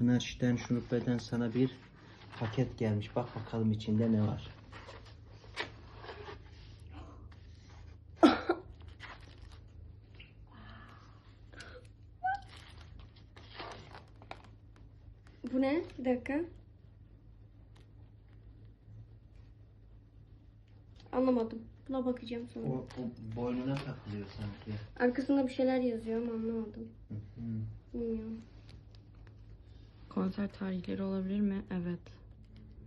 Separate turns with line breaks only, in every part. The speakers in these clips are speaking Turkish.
Pınar Şiten Şurupe'den sana bir paket gelmiş. Bak bakalım içinde ne var.
Bu ne? Bir dakika. Anlamadım. Buna bakacağım sonra.
O, o boynuna takılıyor sanki.
Arkasında bir şeyler yazıyor ama anlamadım.
Hı hı.
Bilmiyorum.
Konser tarihleri olabilir mi? Evet.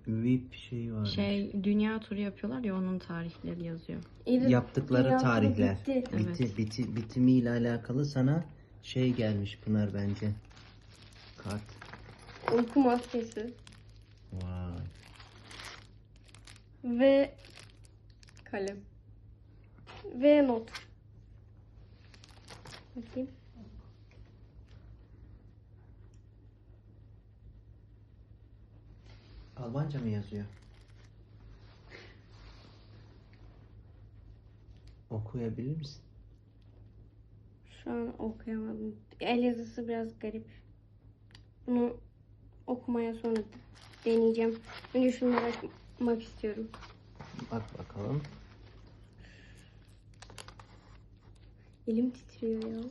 VIP şeyi var.
Şey dünya turu yapıyorlar ya onun tarihleri yazıyor.
De
Yaptıkları
dünya turu
tarihler.
bitti.
Biti, biti, bitimiyle alakalı sana şey gelmiş Pınar bence. Kart.
Uyku maskesi.
Vay.
Ve kalem. Ve not. Bakayım.
Almanca mı yazıyor? Okuyabilir misin?
Şu an okuyamadım. El yazısı biraz garip. Bunu okumaya sonra deneyeceğim. Önce şunları açmak istiyorum.
Bak bakalım.
Elim titriyor ya.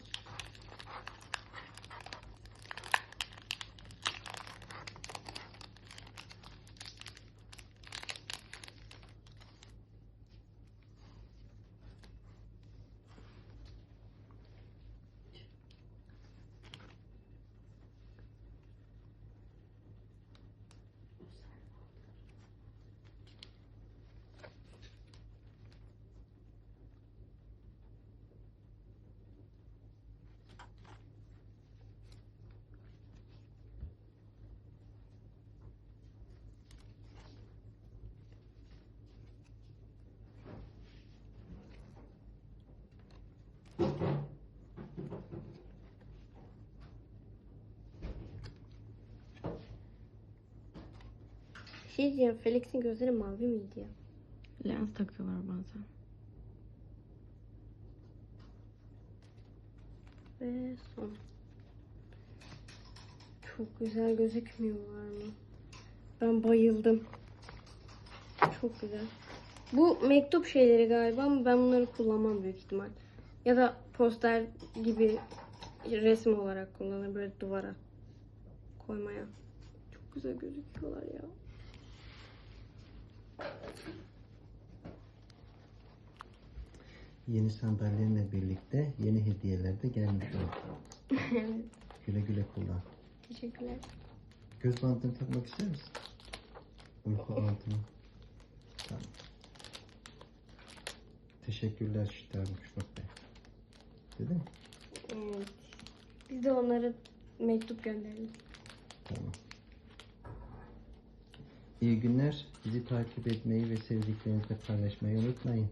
Bir şey diyeceğim. Felix'in gözleri mavi miydi ya?
Lens takıyorlar bazen.
Ve son. Çok güzel gözükmüyorlar mı? Ben bayıldım. Çok güzel. Bu mektup şeyleri galiba ama ben bunları kullanmam büyük ihtimal. Ya da poster gibi resim olarak kullanırım böyle duvara koymaya. Çok güzel gözüküyorlar ya.
Yeni sandalyenle birlikte yeni hediyeler de gelmiş oldu. Güle güle kullan.
Teşekkürler.
Göz bandını takmak ister misin? Uyku bandını. Tamam. Teşekkürler Şüter Şubat Bey. Dedi mi?
Evet. Biz de onlara mektup gönderelim.
Tamam. İyi günler. Bizi takip etmeyi ve sevdiklerinizle paylaşmayı unutmayın.